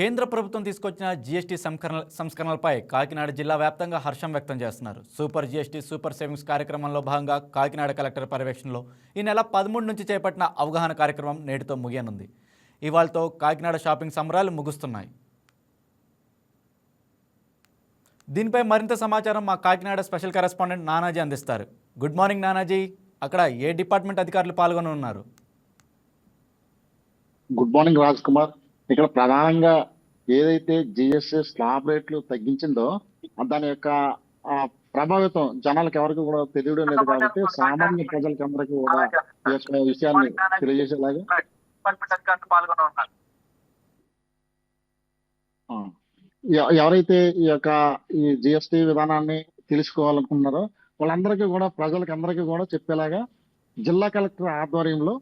కేంద్ర ప్రభుత్వం తీసుకొచ్చిన జీఎస్టీ సంస్కరణ సంస్కరణలపై కాకినాడ జిల్లా వ్యాప్తంగా హర్షం వ్యక్తం చేస్తున్నారు. సూపర్ జీఎస్టీ సూపర్ సేవింగ్స్ కార్యక్రమంలో భాగంగా కాకినాడ కలెక్టర్ పర్యవేక్షణలో ఈ నెల పదమూడు నుంచి చేపట్టిన అవగాహన కార్యక్రమం నేటితో ముగియనుంది. ఇవాళతో కాకినాడ షాపింగ్ సంబరాలు ముగుస్తున్నాయి. దీనిపై మరింత సమాచారం మా కాకినాడ స్పెషల్ కరెస్పాండెంట్ నానాజీ అందిస్తారు. Good morning Nanaji. అక్కడ ఏ డిపార్ట్మెంట్ అధికారులు పాల్గొని ఉన్నారు గుడ్ మార్నింగ్ రాజ్ కుమార్. ఇక్కడ ప్రధానంగా ఏదైతే జిఎస్టి స్లాబ్ రేట్లు తగ్గించిందో దాని యొక్క ప్రభావితం జనాలకు ఎవరికి కూడా తెలియడం లేదు కాబట్టి సామాన్య ప్రజలకి అందరికీ కూడా విషయాన్ని తెలియజేసేలాగా. ఎవరైతే ఈ యొక్క ఈ జిఎస్టీ విధానాన్ని తెలుసుకోవాలనుకున్నారో వాళ్ళందరికీ కూడా ప్రజలకి అందరికీ కూడా చెప్పేలాగా జిల్లా కలెక్టర్ ఆధ్వర్యంలో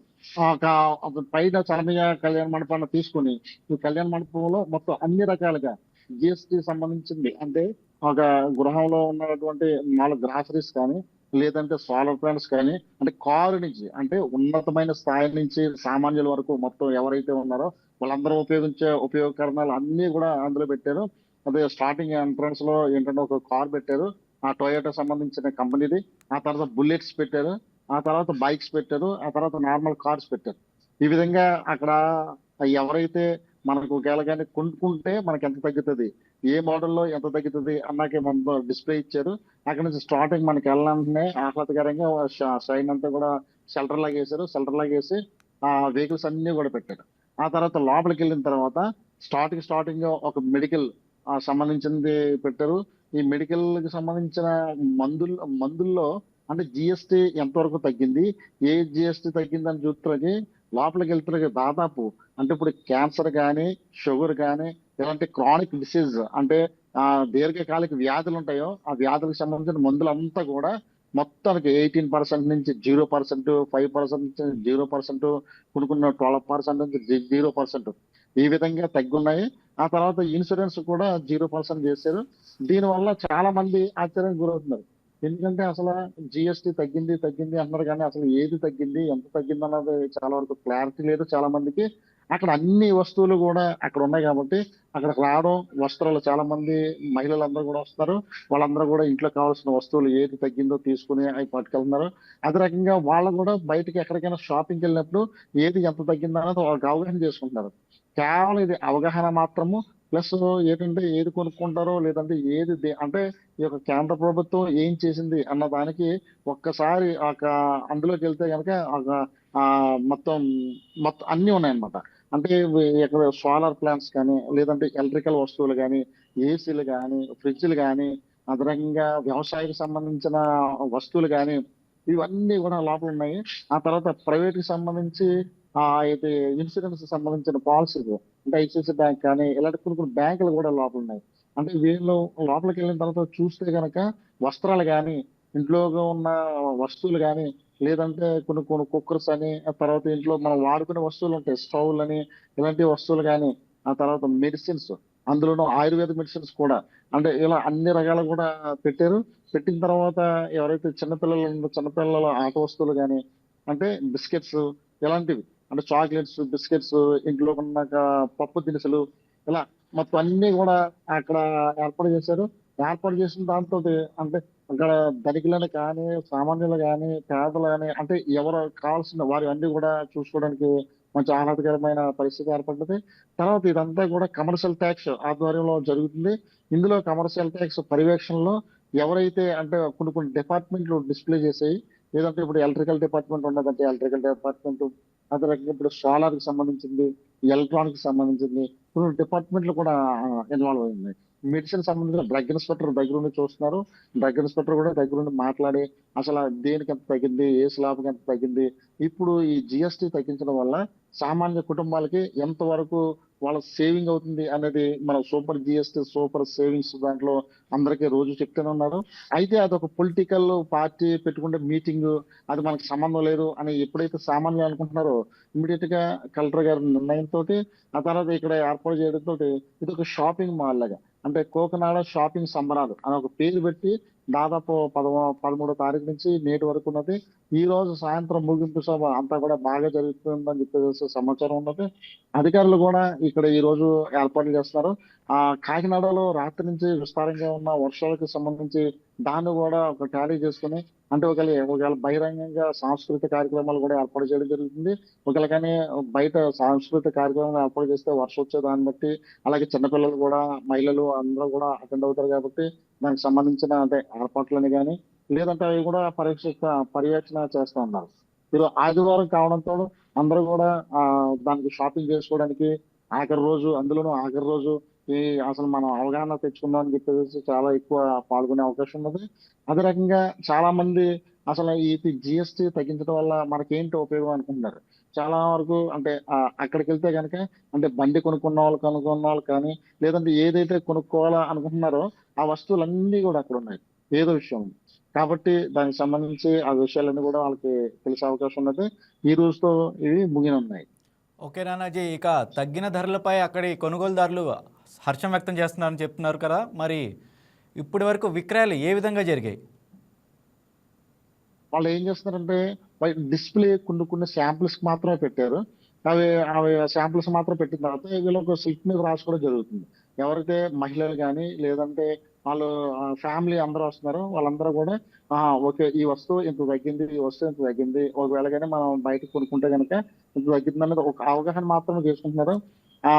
పైన చలమయ్య కళ్యాణ మండపాన్ని తీసుకుని ఈ కళ్యాణ మండపంలో మొత్తం అన్ని రకాలుగా జిఎస్టి సంబంధించింది. అంటే ఒక గృహంలో ఉన్నటువంటి నాలుగు గ్రాసరీస్ కానీ లేదంటే సోలార్ ప్లాంట్స్ కానీ అంటే కారు నుంచి అంటే ఉన్నతమైన స్థాయి నుంచి సామాన్యుల వరకు మొత్తం ఎవరైతే ఉన్నారో వాళ్ళందరూ ఉపయోగించే ఉపయోగకరణాలు అన్ని కూడా అందులో పెట్టారు. అదే స్టార్టింగ్ ఎంట్రన్స్లో ఏంటంటే ఒక కార్ పెట్టారు. ఆ టొయోటో సంబంధించిన కంపెనీది. ఆ తర్వాత బుల్లెట్స్ పెట్టారు. ఆ తర్వాత బైక్స్ పెట్టారు ఆ తర్వాత నార్మల్ కార్స్ పెట్టారు. ఈ విధంగా అక్కడ ఎవరైతే మనకు ఒకవేళ కానీ కొనుక్కుంటే మనకి ఎంత తగ్గుతుంది ఏ మోడల్లో ఎంత తగ్గుతుంది అన్నాకే మనం డిస్ప్లే ఇచ్చారు. అక్కడ నుంచి స్టార్టింగ్ మనకి వెళ్ళాలంటే ఆహ్లాదకరంగా షైన్ అంతా కూడా షెల్టర్ లాగా వేశారు. షెల్టర్ లాగా వేసి ఆ వెహికల్స్ అన్ని కూడా పెట్టారు. ఆ తర్వాత లోపలికి వెళ్ళిన తర్వాత స్టార్టింగ్ స్టార్టింగ్ ఒక మెడికల్ సంబంధించింది పెట్టారు. ఈ మెడికల్కి సంబంధించిన మందులు మందుల్లో అంటే జిఎస్టీ ఎంతవరకు తగ్గింది? ఏ జిఎస్టీ తగ్గిందని చూస్తే లోపలికి వెళ్తున్నది దాదాపు అంటే ఇప్పుడు క్యాన్సర్ కానీ షుగర్ కానీ ఇలాంటి క్రానిక్ డిసీజ్ అంటే ఆ దీర్ఘకాలిక వ్యాధులు ఉంటాయో ఆ వ్యాధులకు సంబంధించిన మందులంతా కూడా మొత్తానికి ఎయిటీన్ పర్సెంట్ నుంచి జీరో పర్సెంట్ ఫైవ్ పర్సెంట్ నుంచి జీరో పర్సెంట్ కొనుక్కున్న ట్వెల్వ్ పర్సెంట్ నుంచి జీరో పర్సెంట్ ఈ విధంగా తగ్గున్నాయి. ఆ తర్వాత ఇన్సూరెన్స్ కూడా జీరో పర్సెంట్ చేశారు. దీనివల్ల చాలా మంది ఆశ్చర్యానికి గురవుతున్నారు. ఎందుకంటే అసలు జిఎస్టీ తగ్గింది తగ్గింది అంటున్నారు కానీ అసలు ఏది తగ్గింది ఎంత తగ్గింది అన్నది చాలా వరకు క్లారిటీ లేదు చాలా మందికి. అక్కడ అన్ని వస్తువులు కూడా అక్కడ ఉన్నాయి కాబట్టి అక్కడ రావడం వస్త్రాలు చాలా మంది మహిళలందరూ కూడా వస్తారు వాళ్ళందరూ కూడా ఇంట్లో కావాల్సిన వస్తువులు ఏది తగ్గిందో తీసుకుని అవి పట్టుకెళ్తున్నారు. అదే రకంగా వాళ్ళు కూడా బయటకి ఎక్కడికైనా షాపింగ్కి వెళ్ళినప్పుడు ఏది ఎంత తగ్గిందో అనేది వాళ్ళకి అవగాహన చేసుకుంటున్నారు. కేవలం ఇది అవగాహన మాత్రము ప్లస్ ఏంటంటే ఏది కొనుక్కుంటారో లేదంటే ఏది అంటే ఈ యొక్క కేంద్ర ప్రభుత్వం ఏం చేసింది అన్న దానికి ఒక్కసారి ఒక అందులోకి వెళ్తే కనుక ఒక మొత్తం మొత్తం అన్నీ ఉన్నాయన్నమాట. అంటే ఇక్కడ సోలార్ ప్లాంట్స్ కానీ లేదంటే ఎలక్ట్రికల్ వస్తువులు కానీ ఏసీలు కానీ ఫ్రిడ్జ్లు కానీ అదనంగా వ్యవసాయకు సంబంధించిన వస్తువులు కానీ ఇవన్నీ కూడా లోపల ఉన్నాయి. ఆ తర్వాత ప్రైవేట్కి సంబంధించి ఇది అయితే ఇన్సూరెన్స్ సంబంధించిన పాలసీలు అంటే ఐసిఐసి బ్యాంక్ కానీ ఇలాంటి కొన్ని కొన్ని బ్యాంకులు కూడా లోపల ఉన్నాయి అంటే వీళ్ళు లోపలికి వెళ్ళిన తర్వాత చూస్తే కనుక వస్త్రాలు కానీ ఇంట్లో ఉన్న వస్తువులు కానీ లేదంటే కొన్ని కొన్ని కుక్కర్స్ అని ఆ తర్వాత ఇంట్లో మనం వాడుకునే వస్తువులు ఉంటాయి. స్టవ్లు అని ఇలాంటి వస్తువులు కానీ ఆ తర్వాత మెడిసిన్స్ అందులోనూ ఆయుర్వేద మెడిసిన్స్ కూడా. అంటే ఇలా అన్ని రకాలు కూడా పెట్టారు. పెట్టిన తర్వాత ఎవరైతే చిన్నపిల్లలు ఉన్నారో చిన్నపిల్లల ఆట వస్తువులు కానీ అంటే బిస్కెట్స్ ఇలాంటివి. అంటే చాక్లెట్స్ బిస్కెట్స్ ఇంట్లో ఉన్న పప్పు దినుసులు ఇలా మొత్తం అన్ని కూడా అక్కడ ఏర్పాటు చేశారు. ఏర్పాటు చేసిన దాంతో అంటే అక్కడ ధనికులను కానీ సామాన్యులు కానీ పేదలు కానీ అంటే ఎవరు కావాల్సిన వారి అన్ని కూడా చూసుకోవడానికి మంచి ఆహ్లాదకరమైన పరిస్థితి ఏర్పడ్డది. తర్వాత ఇదంతా కూడా కమర్షియల్ ట్యాక్స్ ఆధ్వర్యంలో జరుగుతుంది. ఇందులో కమర్షియల్ ట్యాక్స్ పర్యవేక్షణలో ఎవరైతే అంటే కొన్ని కొన్ని డిపార్ట్మెంట్లు డిస్ప్లే చేసాయి లేదంటే ఇప్పుడు ఎలక్ట్రికల్ డిపార్ట్మెంట్ ఉన్నదంటే ఎలక్ట్రికల్ డిపార్ట్మెంట్ అదే రకంగా ఇప్పుడు సోలార్కి సంబంధించింది ఎలక్ట్రానిక్ సంబంధించింది కొన్ని డిపార్ట్మెంట్లు కూడా ఇన్వాల్వ్ అయింది మెడిసిన్ సంబంధించిన డ్రగ్ ఇన్స్పెక్టర్ దగ్గర ఉండి చూస్తున్నారు. డ్రగ్ ఇన్స్పెక్టర్ కూడా దగ్గర ఉండి మాట్లాడి అసలు దేనికి ఎంత తగ్గింది ఏ స్లాబ్కి ఎంత తగ్గింది ఇప్పుడు ఈ జిఎస్టీ తగ్గించడం వల్ల సామాన్య కుటుంబాలకి ఎంతవరకు వాళ్ళ సేవింగ్ అవుతుంది అనేది మన సూపర్ జిఎస్టీ సూపర్ సేవింగ్స్ దాంట్లో అందరికీ రోజు చెప్తూనే ఉన్నారు. అయితే అదొక పొలిటికల్ పార్టీ పెట్టుకుంటే మీటింగ్ అది మనకు సంబంధం లేదు అని ఎప్పుడైతే సామాన్యులు అనుకుంటున్నారో ఇమీడియట్గా కలెక్టర్ గారి నిర్ణయంతో ఆ తర్వాత ఇక్కడ ఏర్పాటు చేయడంతో ఇది ఒక షాపింగ్ మాల్ లాగా అంటే కోకనాడ షాపింగ్ సంబరాలు అని ఒక పేరు పెట్టి దాదాపు పదమూ పదమూడో తారీఖు నుంచి నేటి వరకు ఉన్నది. ఈ రోజు సాయంత్రం ముగింపు సభ అంతా కూడా బాగా జరుగుతుందని చెప్పేసి సమాచారం ఉన్నది. అధికారులు కూడా ఇక్కడ ఈ రోజు ఏర్పాట్లు చేస్తున్నారు. ఆ కాకినాడలో రాత్రి నుంచి విస్తారంగా ఉన్న వర్షాలకు సంబంధించి దాన్ని కూడా ఒక టాలీ చేసుకుని అంటే ఒకవేళ ఒకవేళ బహిరంగంగా సాంస్కృతిక కార్యక్రమాలు కూడా ఏర్పాటు చేయడం జరుగుతుంది. ఒకవేళ కానీ బయట సాంస్కృతిక కార్యక్రమాలు ఏర్పాటు చేస్తే వర్షం వచ్చే దాన్ని బట్టి అలాగే చిన్నపిల్లలు కూడా మహిళలు అందరూ కూడా అటెండ్ అవుతారు కాబట్టి దానికి సంబంధించిన అంటే ఏర్పాట్లని కానీ లేదంటే అవి కూడా పరీక్ష పర్యవేక్షణ చేస్తూ ఉన్నారు. మీరు ఆదివారం కావడంతో అందరూ కూడా దానికి షాపింగ్ చేసుకోవడానికి ఆఖరి రోజు అందులోనూ ఆఖరి రోజు ఈ అసలు మనం అవగాహన తెచ్చుకుందాం అని చెప్పేసి చాలా ఎక్కువ పాల్గొనే అవకాశం ఉన్నది. అదే రకంగా చాలా మంది అసలు ఈ జిఎస్టి తగ్గించడం వల్ల మనకేంటి ఉపయోగం అనుకుంటున్నారు? చాలా వరకు అంటే అక్కడికి వెళ్తే కనుక అంటే బండి కొనుక్కున్న వాళ్ళు కొనుక్కున్న వాళ్ళు కానీ లేదంటే ఏదైతే కొనుక్కోవాలా అనుకుంటున్నారో ఆ వస్తువులన్నీ కూడా అక్కడ ఉన్నాయి. ఏదో విషయం. కాబట్టి దానికి సంబంధించి ఆ విషయాలన్నీ కూడా వాళ్ళకి తెలిసే అవకాశం ఉన్నది. ఈ రోజుతో ఇవి ముగినున్నాయి. ఓకే నానాజీ ఇక తగ్గిన ధరలపై అక్కడి కొనుగోలుదారులు హర్షం వ్యక్తం చేస్తున్నారని చెప్తున్నారు కదా. మరి ఇప్పటి వరకు విక్రయాలు ఏ విధంగా జరిగాయి? వాళ్ళు ఏం చేస్తున్నారంటే డిస్ప్లే కొన్ని కొన్ని శాంపిల్స్ మాత్రమే పెట్టారు. అవి అవి శాంపిల్స్ మాత్రం పెట్టిన తర్వాత వీళ్ళకి స్లిప్ మీద రాసుకోవడం జరుగుతుంది. ఎవరైతే మహిళలు కానీ లేదంటే వాళ్ళు ఫ్యామిలీ అందరూ వస్తున్నారో వాళ్ళందరూ కూడా ఓకే ఈ వస్తువు ఇంత తగ్గింది ఈ వస్తువు ఇంత తగ్గింది. ఒకవేళ కానీ మనం బయట కొనుక్కుంటే కనుక ఇంత తగ్గింది అనేది ఒక అవగాహన మాత్రమే చేసుకుంటున్నారు. ఆ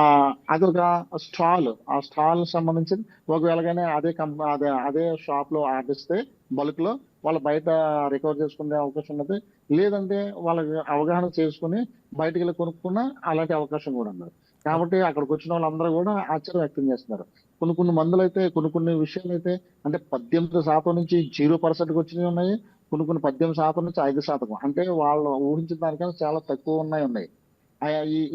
స్టాల్. ఆ స్టాల్ సంబంధించి ఒకవేళ కానీ అదే కంపెనీ అదే అదే షాప్లో ఆర్డిస్తే బల్క్లో వాళ్ళు బయట రికవర్ చేసుకునే అవకాశం ఉన్నది. లేదంటే వాళ్ళకి అవగాహన చేసుకుని బయటికి వెళ్ళి కొనుక్కున్న అలాంటి అవకాశం కూడా ఉన్నది. కాబట్టి అక్కడికి వచ్చిన వాళ్ళందరూ కూడా ఆశ్చర్యం వ్యక్తం చేస్తున్నారు. కొన్ని కొన్ని మందులు అయితే కొన్ని కొన్ని విషయాలు అయితే అంటే పద్దెనిమిది శాతం నుంచి జీరో పర్సెంట్ వచ్చినవి ఉన్నాయి. కొన్ని కొన్ని పద్దెనిమిది శాతం నుంచి ఐదు శాతం. అంటే వాళ్ళు ఊహించిన దానికన్నా చాలా తక్కువ ఉన్నాయి ఉన్నాయి.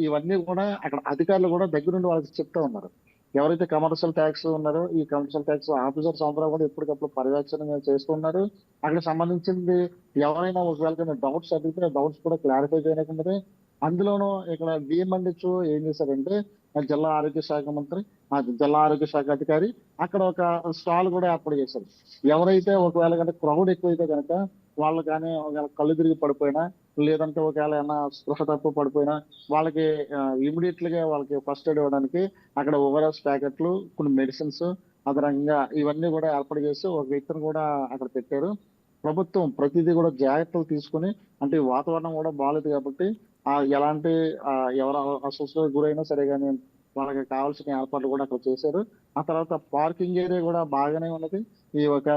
ఇవన్నీ కూడా అక్కడ అధికారులు కూడా దగ్గరుండి వాళ్ళకి చెప్తా ఉన్నారు. ఎవరైతే కమర్షియల్ ట్యాక్స్ ఉన్నారో ఈ కమర్షియల్ ట్యాక్స్ ఆఫీసర్స్ అందరూ కూడా ఎప్పటికప్పుడు పర్యవేక్షణ చేస్తున్నారు అక్కడ సంబంధించింది ఎవరైనా ఒకవేళ డౌట్స్ అడిగితే డౌట్స్ కూడా క్లారిఫై చేయకుండా అందులోనూ ఇక్కడ డిఎంఎండ్హెచ్ ఏం చేశారంటే జిల్లా ఆరోగ్య శాఖ మంత్రి జిల్లా ఆరోగ్య శాఖ అధికారి అక్కడ ఒక స్టాల్ కూడా ఏర్పాటు చేశారు. ఎవరైతే ఒకవేళ కంటే క్రౌడ్ ఎక్కువైతే కనుక వాళ్ళు కానీ ఒకవేళ కళ్ళు తిరిగి పడిపోయినా లేదంటే ఒకవేళ ఏమైనా స్పృహ తప్పు పడిపోయినా వాళ్ళకి ఇమీడియట్గా వాళ్ళకి ఫస్ట్ ఎయిడ్ ఇవ్వడానికి అక్కడ ఓవరాల్స్ ప్యాకెట్లు కొన్ని మెడిసిన్స్ అదనంగా ఇవన్నీ కూడా ఏర్పాటు చేసి ఒక వ్యక్తిని కూడా అక్కడ పెట్టారు. ప్రభుత్వం ప్రతిదీ కూడా జాగ్రత్తలు తీసుకుని అంటే వాతావరణం కూడా బాగాలేదు కాబట్టి ఆ ఎలాంటి ఎవరు అస్వస్థతకు గురైనా సరే కానీ వాళ్ళకి కావాల్సిన ఏర్పాట్లు కూడా అక్కడ చేశారు. ఆ తర్వాత పార్కింగ్ ఏరియా కూడా బాగానే ఉన్నది. ఈ ఒక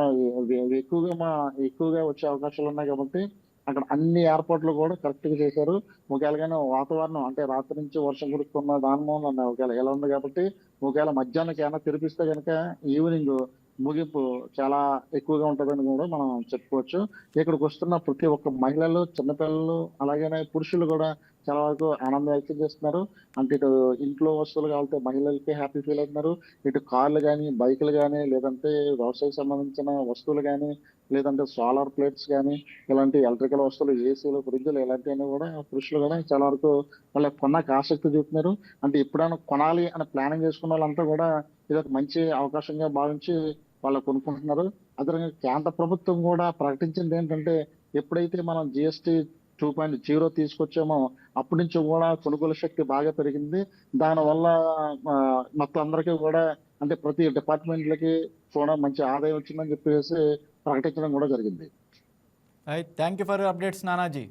ఎక్కువగా మా ఎక్కువగా వచ్చే అవకాశాలు ఉన్నాయి కాబట్టి అక్కడ అన్ని ఏర్పాట్లు కూడా కరెక్ట్గా చేశారు. ఒకవేళ కానీ వాతావరణం అంటే రాత్రి నుంచి వర్షం కురుస్తున్న దాని మూలన ఒకవేళ ఎలా ఉంది కాబట్టి ఒకవేళ మధ్యాహ్నం ఏమైనా తెరిపిస్తే కనుక ఈవినింగ్ ముగింపు చాలా ఎక్కువగా ఉంటుందని కూడా మనం చెప్పుకోవచ్చు. ఇక్కడికి వస్తున్న ప్రతి ఒక్క మహిళలు చిన్నపిల్లలు అలాగే పురుషులు కూడా చాలా వరకు ఆనందం వ్యక్తం చేస్తున్నారు. అంటే ఇటు ఇంట్లో వస్తువులు కావాలంటే మహిళలకి హ్యాపీ ఫీల్ అవుతున్నారు ఇటు కార్లు కానీ బైకులు కానీ లేదంటే వ్యవసాయ సంబంధించిన వస్తువులు కానీ లేదంటే సోలార్ ప్లేట్స్ కానీ ఇలాంటి ఎలక్ట్రికల్ వస్తువులు ఏసీలు ఫ్రిడ్జ్లు ఇలాంటివన్నీ కూడా పురుషులు కూడా చాలా వరకు వాళ్ళ కొన్నాక ఆసక్తి చూపుతున్నారు. అంటే ఎప్పుడైనా కొనాలి అని ప్లానింగ్ చేసుకున్న వాళ్ళంతా కూడా ఇది ఒక మంచి అవకాశంగా భావించి వాళ్ళు కొనుక్కుంటున్నారు. అదనంగా కేంద్ర ప్రభుత్వం కూడా ప్రకటించింది ఏంటంటే ఎప్పుడైతే మనం జిఎస్టి టూ పాయింట్ జీరో తీసుకొచ్చామో అప్పటి నుంచి కూడా కొనుగోలు శక్తి బాగా పెరిగింది. దానివల్ల మొత్తం అందరికీ కూడా అంటే ప్రతి డిపార్ట్మెంట్లకి కూడా మంచి ఆదాయం వచ్చిందని చెప్పేసి ప్రకటించడం కూడా జరిగింది. Thank you for updates Nanaji